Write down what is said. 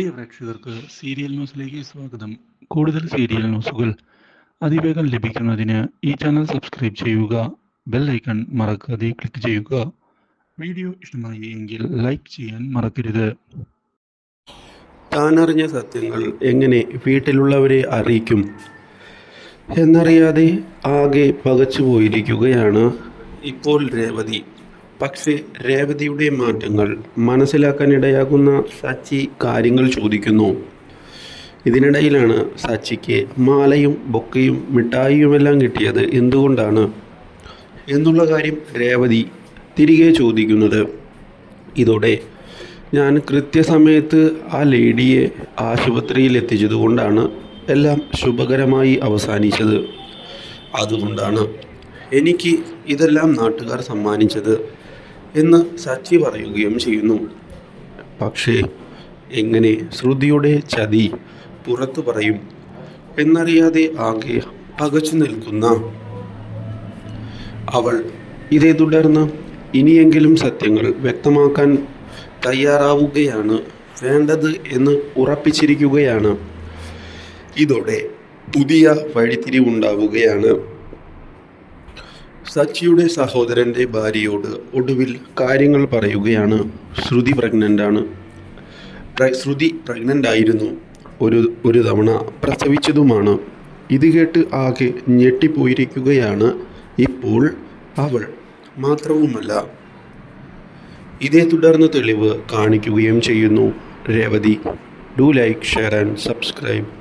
പ്രിയ പ്രേക്ഷകർക്ക് സീരിയൽ ന്യൂസിലേക്ക് സ്വാഗതം. കൂടുതൽ സീരിയൽ ന്യൂസുകൾ അതിവേഗം ലഭിക്കുന്നതിന് ഈ ചാനൽ സബ്സ്ക്രൈബ് ചെയ്യുക ബെൽ ഐക്കൺ മറക്കാതെ ക്ലിക്ക് ചെയ്യുക. വീഡിയോ ഇഷ്ടമായി എങ്കിൽ ലൈക്ക് ചെയ്യാൻ മറക്കരുത്. താനറിഞ്ഞ സത്യങ്ങൾ എങ്ങനെ വീട്ടിലുള്ളവരെ അറിയിക്കും എന്നറിയാതെ ആകെ പകച്ചു പോയിരിക്കുകയാണ് ഇപ്പോൾ രേവതി. പക്ഷേ രേവതിയുടെ മാറ്റങ്ങൾ മനസ്സിലാക്കാനിടയാകുന്ന സച്ചി കാര്യങ്ങൾ ചോദിക്കുന്നു. ഇതിനിടയിലാണ് സച്ചിക്ക് മാലയും ബൊക്കയും മിഠായിയുമെല്ലാം കിട്ടിയത് എന്തുകൊണ്ടാണ്? എന്നുള്ള കാര്യം രേവതി തിരികെ ചോദിക്കുന്നത്. ഇതോടെ ഞാൻ കൃത്യസമയത്ത് ആ ലേഡിയെ ആശുപത്രിയിൽ എത്തിച്ചതുകൊണ്ടാണ് എല്ലാം ശുഭകരമായി അവസാനിച്ചത്. അതുകൊണ്ടാണ് എനിക്ക് ഇതെല്ലാം നാട്ടുകാർ സമ്മാനിച്ചത് എന്ന് സച്ചി പറയുകയും ചെയ്യുന്നു. പക്ഷേ എങ്ങനെ ശ്രുതിയുടെ ചതി പുറത്തു പറയും എന്നറിയാതെ ആകെ പകച്ചു നിൽക്കുന്ന അവൾ ഇതേ തുടർന്ന് ഇനിയെങ്കിലും സത്യങ്ങൾ വ്യക്തമാക്കാൻ തയ്യാറാവുകയാണ് വേണ്ടത് എന്ന് ഉറപ്പിച്ചിരിക്കുകയാണ്. ഇതോടെ പുതിയ വഴിത്തിരിവുണ്ടാവുകയാണ്. സച്ചിയുടെ സഹോദരന്റെ ഭാര്യയോട് ഒടുവിൽ കാര്യങ്ങൾ പറയുകയാണ്. ശ്രുതി പ്രഗ്നന്റ് ആണ്. പ്ര- ശ്രുതി പ്രഗ്നന്റ് ആയിരുന്നു. ഒരു ഒരു തവണ പ്രസവിച്ചതുമാണ്. ഇത് കേട്ട് ആകെ ഞെട്ടിപ്പോയിരിക്കുകയാണ് ഇപ്പോൾ അവൾ. മാത്രവുമല്ല ഇതേ തുടർന്ന് തെളിവ് കാണിക്കുകയും ചെയ്യുന്നു. Revathi do like share and subscribe